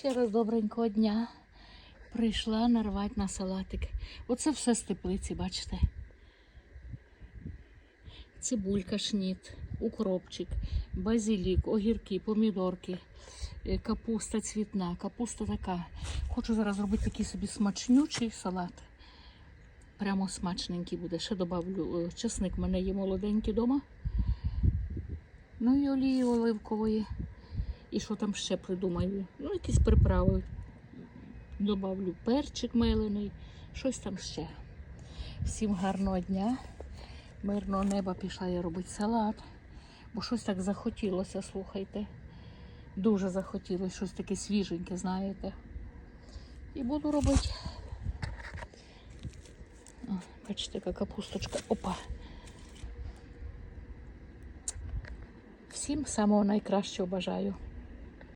Ще раз добренького дня. Прийшла нарвати на салатик. Оце все з теплиці, бачите. Цибулька шніт, укропчик, базилік, огірки, помідорки, е, капуста цвітна, капуста така. Хочу зараз зробити такий собі смачнючий салат. Прямо смачненький буде. Ще добавлю е, чесник, в мене є молоденький вдома. Ну і олії оливкової. І що там ще придумаю? Ну, якісь приправи. Добавлю перчик мелений, щось там ще. Всім гарного дня. Мирного неба пішла я робити салат. Бо щось так захотілося, слухайте. Дуже захотілося щось таке свіженьке, знаєте. І буду робити. О, бачите, яка капусточка. Опа. Всім самого найкращого бажаю.